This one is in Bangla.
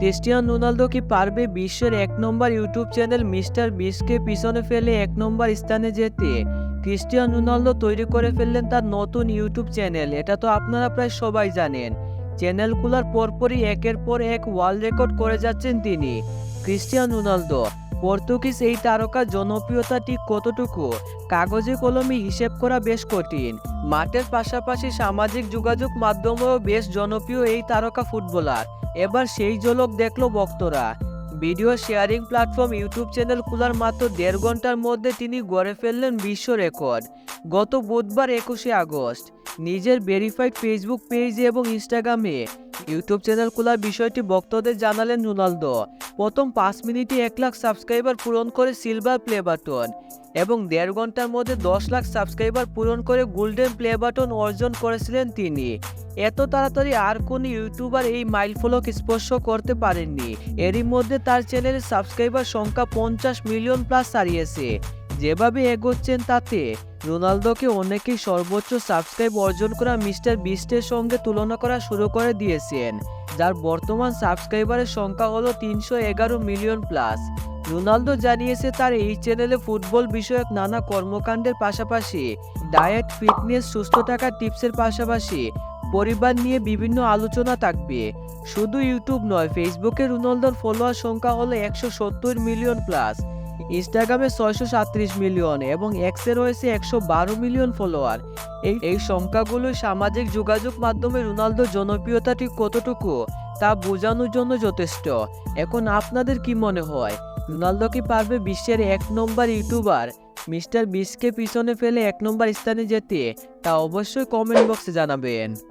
ক্রিস্টিয়ানো রোনালদো কি পারবে বিশ্বের এক নম্বর ইউটিউব চ্যানেল মিস্টার বিশকে পিছনে ফেলে এক নম্বর স্থানে যেতে? ক্রিস্টিয়ান রোনালদো তৈরি করে ফেললেন তার নতুন ইউটিউব চ্যানেল, এটা তো আপনারা প্রায় সবাই জানেন। চ্যানেল খোলার পরপরই একের পর এক ওয়ার্ল্ড রেকর্ড করে যাচ্ছেন তিনি। ক্রিস্টিয়ান রোনালদো পর্তুগিজ এই তারকার জনপ্রিয়তা ঠিক কতটুকু? কাগজে কলমে হিসেব করা বেশ কঠিন। মাঠের পাশাপাশি সামাজিক যোগাযোগ মাধ্যমেও বেশ জনপ্রিয় এই তারকা ফুটবলার। এবার সেই ঝলক দেখল ভক্তরা video sharing platform YouTube channel খোলার মাত্র দেড় ঘণ্টার মধ্যে তিনি গড়ে ফেললেন বিশ্ব রেকর্ড। গত বুধবার একুশে আগস্ট। নিজের ভেরিফাইড ফেসবুক পেজে এবং ইনস্টাগ্রামে ইউটিউব চ্যানেল খোলার বিষয়টি ভক্তদের জানালেন রোনালদো। প্রথম পাঁচ মিনিটে এক লাখ সাবস্ক্রাইবার পূরণ করে সিলভার প্লে বাটন এবং দেড় ঘণ্টার মধ্যে দশ লাখ সাবস্ক্রাইবার পূরণ করে গোল্ডেন প্লে বাটন অর্জন করেছিলেন তিনি। এত তাড়াতাড়ি আর কোন ইউটিউবার এই মাইলফলক স্পর্শ করতে পারেননি। এরই মধ্যে তার চ্যানেলের সাবস্ক্রাইবার সংখ্যা পঞ্চাশ মিলিয়ন প্লাস ছাড়িয়েছে যেভাবে এগোচ্ছেন তাতে রোনালদোকে অনেকেই সর্বোচ্চ সাবস্ক্রাইব অর্জন করা মিস্টার বিস্টের সঙ্গে তুলনা করা শুরু করে দিয়েছেন, যার বর্তমান সাবস্ক্রাইবারের সংখ্যা হলো তিনশো এগারো মিলিয়ন প্লাস রোনালদো জানিয়েছে তার এই চ্যানেলে ফুটবল বিষয়ক নানা কর্মকাণ্ডের পাশাপাশি ডায়েট ফিটনেস সুস্থ থাকার টিপসের পাশাপাশি পরিবার নিয়ে বিভিন্ন আলোচনা থাকবে। শুধু ইউটিউব নয় ফেসবুকে রোনালদোর ফলোয়ার সংখ্যা হলো একশো সত্তর মিলিয়ন প্লাস ইনস্টাগ্রামে ছয়শো সাত্রিশ মিলিয়ন এবং এক্সে রয়েছে একশো বারো মিলিয়ন ফলোয়ার। এই এই সংখ্যাগুলো সামাজিক যোগাযোগ মাধ্যমে রোনালদোর জনপ্রিয়তাটি কতটুকু তা বোঝানোর জন্য যথেষ্ট। এখন আপনাদের কি মনে হয়? রোনালদো কি পারবে বিশ্বের এক নম্বর ইউটিউবার? মিস্টার বিশকে পিছনে ফেলে এক নম্বর স্থানে যেতে? তা অবশ্যই কমেন্ট বক্সে জানাবেন।